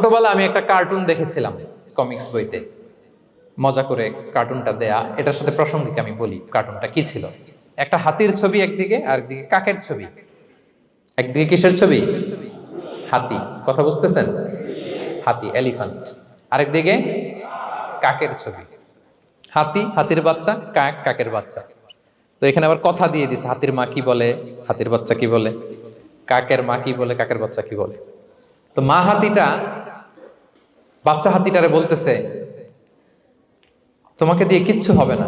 ছোটবেলা আমি একটা কার্টুন দেখেছিলাম কমিক্স বইতে। মজা করে কার্টুনটা দেয়া, এটার সাথে প্রাসঙ্গিক আমি বলি কার্টুনটা কি ছিল? একটা হাতির ছবি একদিকে, আর একদিকে কাকের ছবি। একদিকে কিসের ছবি? হাতি। কথা বুঝতেছেন? হাতি এলিফ্যান্ট আরেকদিকে কাকের ছবি। হাতি, হাতির বাচ্চা, কাক, কাকের বাচ্চা। তো এখানে আবার কথা দিয়ে দিছে, হাতির মা কি বলে, হাতির বাচ্চা কি বলে, কাকের মা কি বলে, কাকের বাচ্চা কি বলে। তো মা হাতিটা বাচ্চা হাতিটারে বলতেছে, তোমাকে দিয়ে কিচ্ছু হবে না।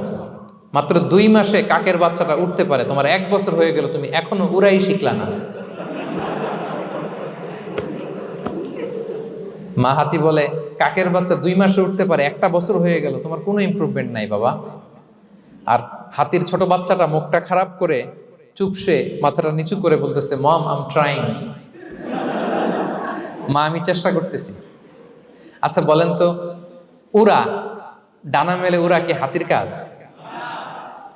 মাত্র দুই মাসে কাকের বাচ্চাটা উঠতে পারে। তোমার এক বছর হয়ে গেল, তুমি এখনও উড়াই শিখলা না। মা হাতি বলে, কাকের বাচ্চা দুই মাসে উঠতে পারে, একটা বছর হয়ে গেল, তোমার কোনো ইমপ্রুভমেন্ট নাই বাবা। আর হাতির ছোট বাচ্চাটা মুখটা খারাপ করে চুপসে মাথাটা নিচু করে বলতেছে, মম আম ট্রাইং মা, আমি চেষ্টা করতেছি। আচ্ছা বলেন তো, উরা, ডানা মেলে উরা কি হাতির কাজ?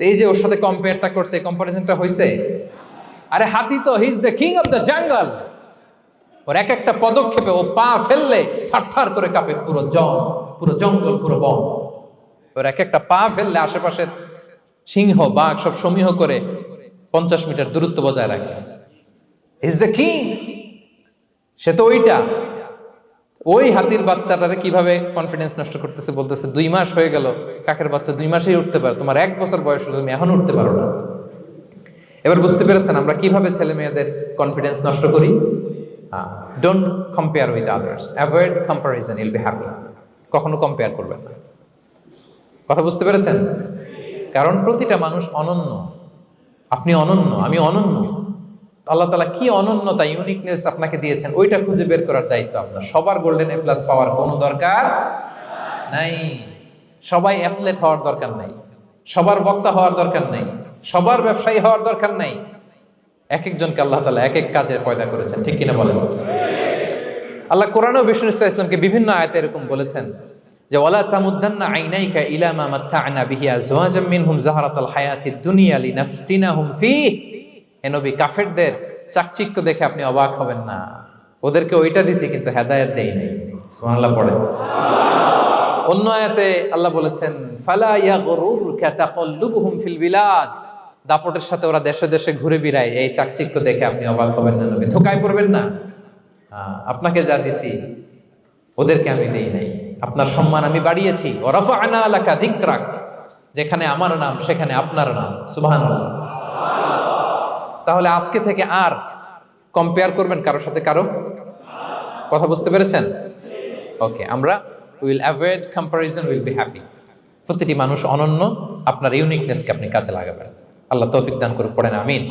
এই যে ওর সাথে কম্পেয়ারটা করছে কম্পারিজনটা হয়েছে আরে হাতি তো he's the king of the jungle ওর এক একটা পদক্ষেপে ও পা ফেললে থারথার করে কাঁপে পুরো জন, পুরো জঙ্গল, পুরো বন। ওর এক একটা পা ফেললে আশেপাশের সিংহ, বাঘ সব সমীহ করে পঞ্চাশ মিটার দূরত্ব বজায় রাখে। ইজ দ্য কিং সে তো ওইটা। ওই হাতির বাচ্চাটারে কীভাবে কনফিডেন্স নষ্ট করতেছে বলতেছে, দুই মাস হয়ে গেল, কাকের বাচ্চা দুই মাসেই উঠতে পারে, তোমার এক বছর বয়স হলো, তুমি এখন উঠতে পারো না। এবার বুঝতে পেরেছেন আমরা কীভাবে ছেলে মেয়েদের কনফিডেন্স নষ্ট করি? Don't compare with others avoid comparison will be happy কখনো কম্পেয়ার করবেন না। কথা বুঝতে পেরেছেন? কারণ প্রতিটা মানুষ অনন্য। আপনি অনন্য, আমি অনন্য। আল্লাহ তালা কি অনন্যতা ইউনিকনেস আপনাকে দিয়েছেন, ওইটা খুঁজে বের করার দায়িত্ব আপনার। সবার গোল্ডেন এ প্লাস পাওয়ার কোনো দরকার নাই। সবাই অ্যাথলেট হওয়ার দরকার নাই। সবার বক্তা হওয়ার দরকার নাই। সবার ব্যবসায়ী হওয়ার দরকার নাই। এক একজনকে আল্লাহ তালা এক এক কাজের পয়দা করেছেন, ঠিক কিনা বলেন? আল্লাহ কোরআন বিষ্ণু ইসলামকে বিভিন্ন আয়তে এরকম বলেছেন যে, ওয়ালা তামুদ্দান্না আইনাইকা ইলা মা মাত্তা'না বিহি আজওয়াজাম মিনহুম জাহারাতাল হায়াতিদ দুনিয়া লিনাফতিনাহুম ফীহ। হে নবী কাফেরদের চাকচিক্য দেখে আপনি অবাক হবেন না। ওদেরকে ওইটা দিছি, কিন্তু হেদায়েত দেই নাই। সুবহানাল্লাহ পড়ে। অন্য আয়াতে আল্লাহ বলেছেন, ফালা ইয়াগরুরকা তাকাল্লুবুহুম ফিল বিলাদ। দাপটের সাথে ওরা দেশে দেশে ঘুরে বেড়ায়, এই চাকচিক্য দেখে আপনি অবাক হবেন না নবী। ধোকায় পড়বেন না। আপনাকে যা দিছি, ওদেরকে আমি দেই নাই। আপনার সম্মান আমি বাড়িয়েছি। ওরফা আনা আলাকা ধিক্রাক যেখানে আমার নাম, সেখানে আপনার নাম। সুবাহান তাহলে আজকে থেকে আর কম্পেয়ার করবেন কারোর সাথে কারও? কথা বুঝতে পেরেছেন? ওকে আমরা will avoid comparison will be happy প্রতিটি মানুষ অনন্য, আপনার ইউনিকনেসকে আপনি কাজে লাগাবেন। আল্লাহ তৌফিক দান করে পড়েন, আমিন।